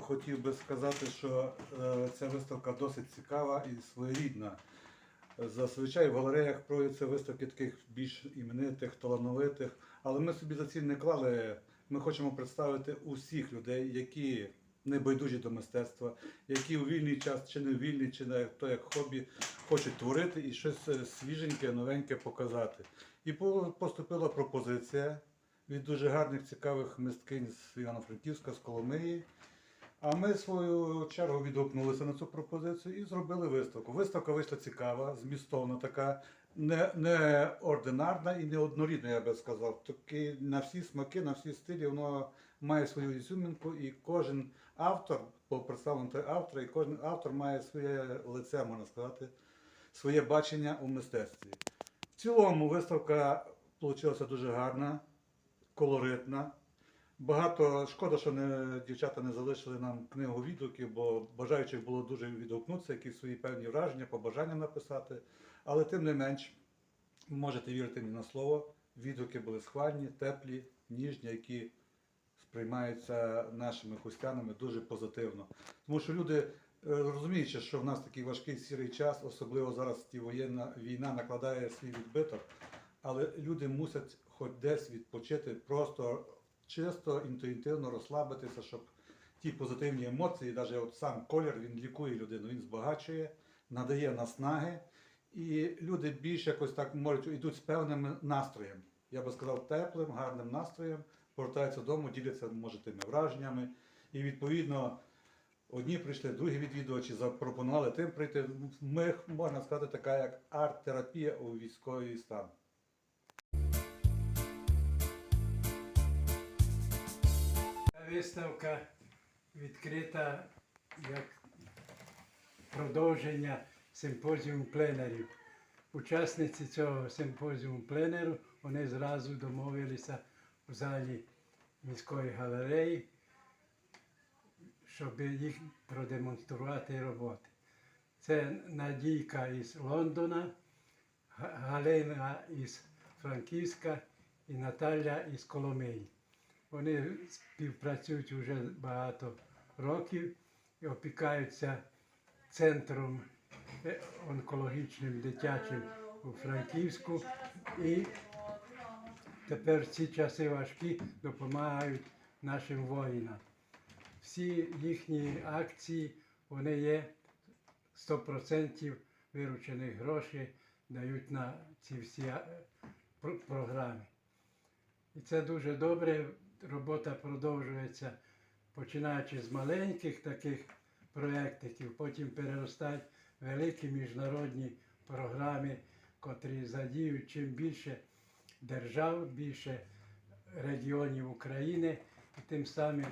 хотів би сказати, що е, ця виставка досить цікава і своєрідна. Зазвичай в галереях проводяться виставки таких більш іменитих, талановитих, але ми собі за ціль не клали. Ми хочемо представити усіх людей, які не байдужі до мистецтва, які у вільний час, чи не у вільний, чи на то як хобі, хочуть творити і щось е, свіженьке, новеньке показати. І поступила пропозиція від дуже гарних, цікавих мисткинь з Івано-Франківська, з Коломиї. А ми в свою чергу відгукнулися на цю пропозицію і зробили виставку. Виставка вийшла цікава, змістовна, така не, не і не однорідна, я би сказав. Такі на всі смаки, на всі стилі воно має свою ізюмінку, і кожен автор, по представленню той автора, і кожен автор має своє лице, можна сказати, своє бачення у мистецтві. В цілому виставка вийшла дуже гарна, колоритна. Багато шкода, що не, дівчата не залишили нам книгу відгуків, бо бажаючих було дуже відгукнутися, якісь свої певні враження, побажання написати. Але тим не менш, можете вірити мені на слово. Відгуки були схвальні, теплі, ніжні, які сприймаються нашими хустянами дуже позитивно. Тому що люди, е, розуміючи, що в нас такий важкий сірий час, особливо зараз ті воєнна війна накладає свій відбиток, але люди мусять хоч десь відпочити, просто чисто інтуїтивно розслабитися, щоб ті позитивні емоції, навіть от сам колір, він лікує людину, він збагачує, надає наснаги. І люди більш якось так можуть йдуть з певним настроєм. Я би сказав, теплим, гарним настроєм, повертаються додому, діляться, може, тими враженнями. І відповідно одні прийшли, другі відвідувачі запропонували тим прийти. Ми, можна сказати, така як арт-терапія у військовий стан. Виставка відкрита як продовження симпозіуму пленерів. Учасниці цього симпозіуму пленеру вони зразу домовилися в залі міської галереї, щоб їх продемонструвати роботи. Це Надійка із Лондона, Галина із Франківська і Наталя із Коломиї. Вони співпрацюють вже багато років і опікаються центром е, онкологічним дитячим у Франківську. І тепер ці часи важкі допомагають нашим воїнам. Всі їхні акції вони є 100% виручених грошей дають на ці всі програми. І це дуже добре. Робота продовжується, починаючи з маленьких таких проєктиків, потім переростають великі міжнародні програми, котрі задіють чим більше держав, більше регіонів України. І тим самим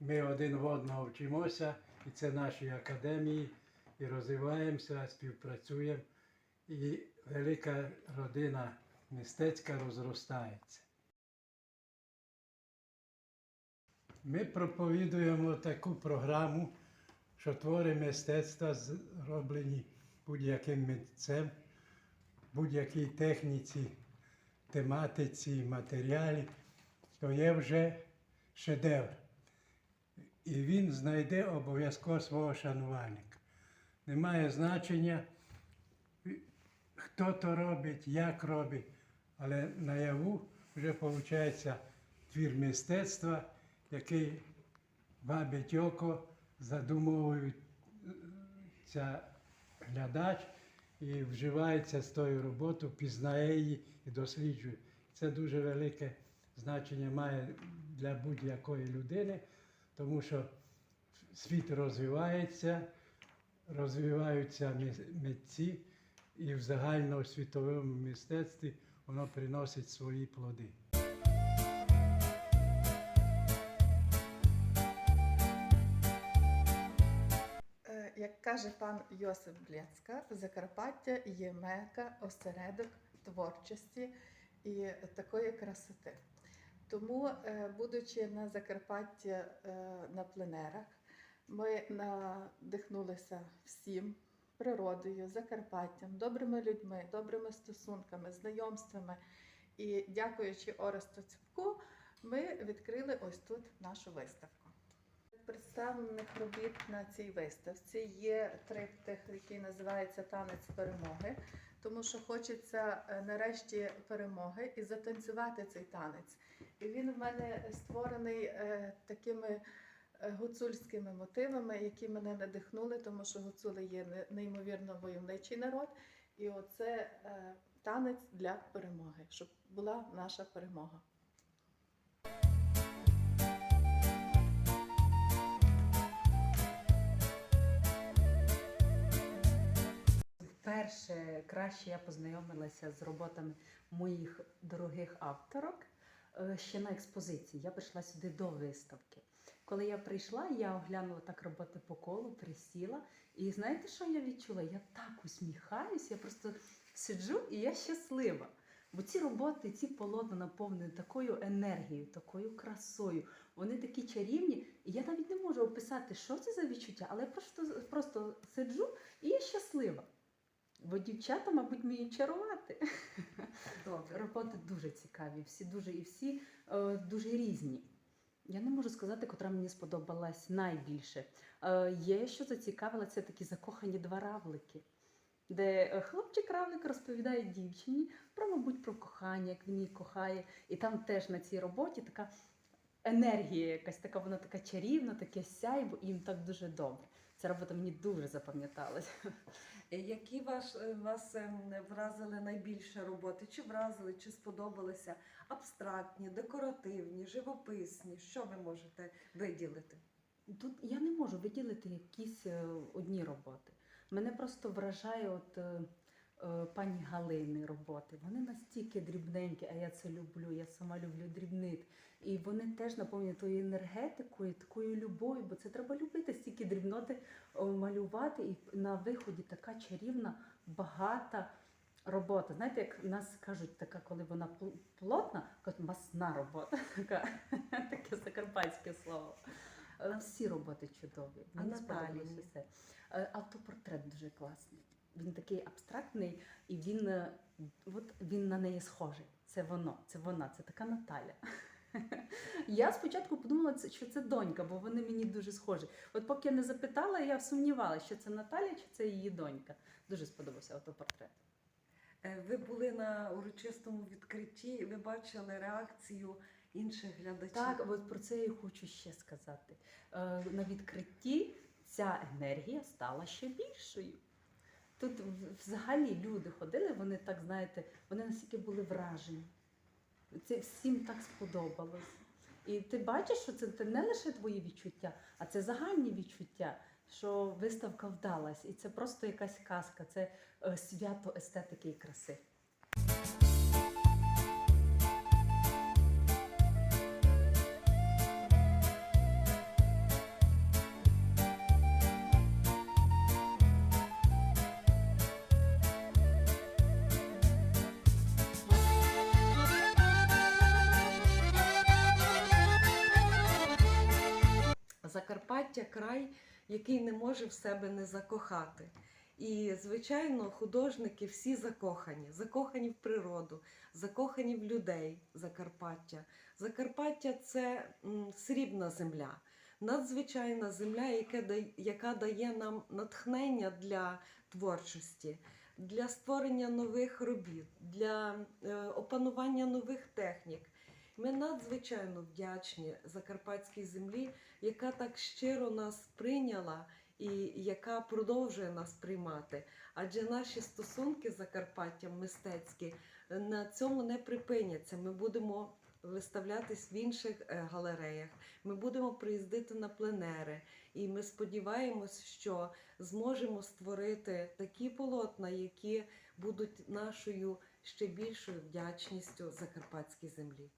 ми один в одного вчимося, і це наші академії, і розвиваємося, співпрацюємо. І велика родина мистецька розростається. Ми проповідуємо таку програму, що твори мистецтва зроблені будь-яким митцем, будь-якій техніці, тематиці, матеріалі, то є вже шедевр. І він знайде обов'язково свого шанувальника. Немає значення, хто то робить, як робить, але наяву вже виходить твір мистецтва, який вабить око, задумовується глядач і вживається з тою роботою, пізнає її і досліджує. Це дуже велике значення має для будь-якої людини, тому що світ розвивається, розвиваються митці, і в загальноосвітовому мистецтві воно приносить свої плоди. Каже пан Йосип Блєцька, Закарпаття є мека, осередок творчості і такої красоти. Тому, е, будучи на Закарпатті е, на пленерах, ми надихнулися всім природою, Закарпаттям, добрими людьми, добрими стосунками, знайомствами. І дякуючи Оресту Цюпку, ми відкрили ось тут нашу виставку. Представлених робіт на цій виставці є триптих, який називається Танець перемоги, тому що хочеться е, нарешті перемоги і затанцювати цей танець. І він в мене створений е, такими е, гуцульськими мотивами, які мене надихнули, тому що гуцули є неймовірно войовничий народ. І оце танець для перемоги, щоб була наша перемога. Вперше краще я познайомилася з роботами моїх дорогих авторок е, ще на експозиції. Я прийшла сюди до виставки. Коли я прийшла, я оглянула так роботи по колу, присіла. І знаєте, що я відчула? Я так усміхаюсь, я просто сиджу і я щаслива. Бо ці роботи, ці полотна наповнені такою енергією, такою красою. Вони такі чарівні, і я навіть не можу описати, що це за відчуття, але я просто, просто сиджу і я щаслива. Бо дівчата, мабуть, вміють чарувати. Добре. Роботи дуже цікаві, всі дуже і всі е, дуже різні. Я не можу сказати, котра мені сподобалась найбільше. Е, є, що зацікавило, це такі закохані два равлики, де е, хлопчик-равлик розповідає дівчині про, мабуть, про кохання, як він її кохає. І там теж на цій роботі така енергія якась, така вона така чарівна, таке сяйво, і їм так дуже добре. Ця робота мені дуже запам'яталась. Е, Які ваш, е, вас ем, вразили найбільше роботи? Чи вразили, чи сподобалися? Абстрактні, декоративні, живописні? Що ви можете виділити? Тут я не можу виділити якісь е, одні роботи. Мене просто вражає от, пані Галини роботи. Вони настільки дрібненькі, а я це люблю. Я сама люблю дрібнити. І вони теж наповнені тою енергетикою, такою любов'ю, бо це треба любити стільки дрібноти малювати. І на виході така чарівна, багата робота. Знаєте, як нас кажуть, така, коли вона пл- плотна, кажуть, масна робота. Така, таке закарпатське слово. Е, Всі роботи чудові. Мені сподобалося все. Е, Автопортрет дуже класний. Він такий абстрактний, і він, е, от він на неї схожий. Це воно, це вона, це така Наталя. Я спочатку подумала, що це донька, бо вони мені дуже схожі. От поки я не запитала, я сумнівалася, що це Наталя чи це її донька. Дуже сподобався автопортрет. Е, Ви були на урочистому відкритті, і ви бачили реакцію інших глядачів. Так, от про це я хочу ще сказати. Е, на відкритті ця енергія стала ще більшою. Тут взагалі люди ходили, вони так, знаєте, вони настільки були вражені. Це всім так сподобалось. І ти бачиш, що це, не лише твої відчуття, а це загальні відчуття, що виставка вдалась. І це просто якась казка, це е, свято естетики і краси. Закарпаття край, який не може в себе не закохати. І, звичайно, художники всі закохані, закохані в природу, закохані в людей Закарпаття. Закарпаття це срібна земля, надзвичайна земля, яка дає, нам натхнення для творчості, для створення нових робіт, для е, опанування нових технік. Ми надзвичайно вдячні закарпатській землі, яка так щиро нас прийняла і яка продовжує нас приймати. Адже наші стосунки з Закарпаттям мистецькі е, на цьому не припиняться. Ми будемо виставлятись в інших е, галереях, ми будемо приїздити на пленери, і ми сподіваємось, що зможемо створити такі полотна, які будуть нашою ще більшою вдячністю закарпатській землі.